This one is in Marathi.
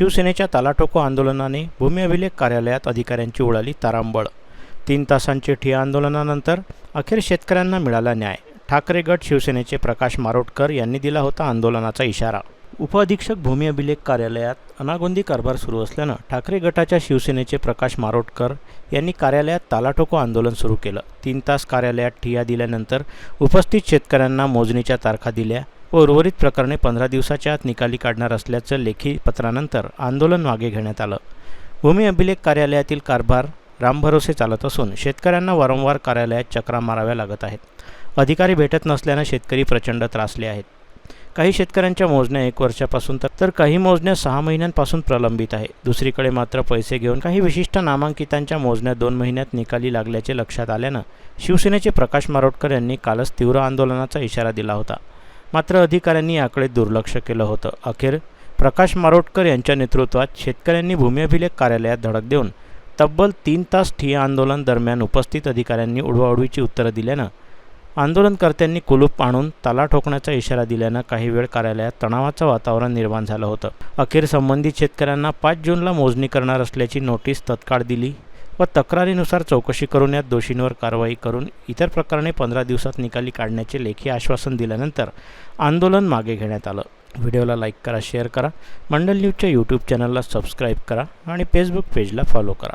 शिवसेनेच्या तालाटोको आंदोलनाने भूमी अभिलेख कार्यालयात अधिकाऱ्यांची उडाली तारांबळ. तीन तासांचे ठिया आंदोलनानंतर अखेर शेतकऱ्यांना मिळाला न्याय. ठाकरे गट शिवसेनेचे प्रकाश मारोटकर यांनी दिला होता आंदोलनाचा इशारा. उपअधीक्षक भूमी अभिलेख कार्यालयात अनागोंदी कारभार सुरू असल्यानं ठाकरे गटाच्या शिवसेनेचे प्रकाश मारोटकर यांनी कार्यालयात तालाटोको आंदोलन सुरू केलं. तीन तास कार्यालयात ठिया दिल्यानंतर उपस्थित शेतकऱ्यांना मोजणीच्या तारखा दिल्या. व उर्वरित प्रकरणे पंधरा दिवसाच्या आत निकाली काढणार असल्याचं लेखी पत्रानंतर आंदोलन मागे घेण्यात आलं. भूमी अभिलेख कार्यालयातील कारभार रामभरोसे चालत असून शेतकऱ्यांना वारंवार कार्यालयात चक्रा माराव्या लागत आहेत. अधिकारी भेटत नसल्यानं शेतकरी प्रचंड त्रासले आहेत. काही शेतकऱ्यांच्या मोजण्या एक वर्षापासून तर तर काही मोजण्या सहा महिन्यांपासून प्रलंबित आहे. दुसरीकडे मात्र पैसे घेऊन काही विशिष्ट नामांकितांच्या मोजण्या दोन महिन्यात निकाली लागल्याचे लक्षात आल्यानं शिवसेनेचे प्रकाश मारोटकर यांनी कालच तीव्र आंदोलनाचा इशारा दिला होता. मात्र अधिकाऱ्यांनी याकडे दुर्लक्ष केलं होतं. अखेर प्रकाश मारोटकर यांच्या नेतृत्वात शेतकऱ्यांनी भूमी अभिलेख कार्यालयात धडक देऊन तब्बल तीन तास ठिय्या आंदोलन दरम्यान उपस्थित अधिकाऱ्यांनी उडवाउडवीची उत्तरं दिल्यानं आंदोलनकर्त्यांनी कुलूप आणून ताला ठोकण्याचा इशारा दिल्यानं काही वेळ कार्यालयात तणावाचं वातावरण निर्माण झालं होतं. अखेर संबंधित शेतकऱ्यांना पाच जूनला मोजणी करणार असल्याची नोटीस तत्काळ दिली व तक्रारीनुसार चौकशी करून यात दोषींवर कारवाई करून इतर प्रकरणे पंधरा दिवसात निकाली काढण्याचे लेखी आश्वासन दिल्यानंतर आंदोलन मागे घेण्यात आलं. व्हिडिओला लाईक करा शेअर करा. मंडल न्यूजच्या यूट्यूब चॅनलला सबस्क्राईब करा आणि फेसबुक पेजला फॉलो करा.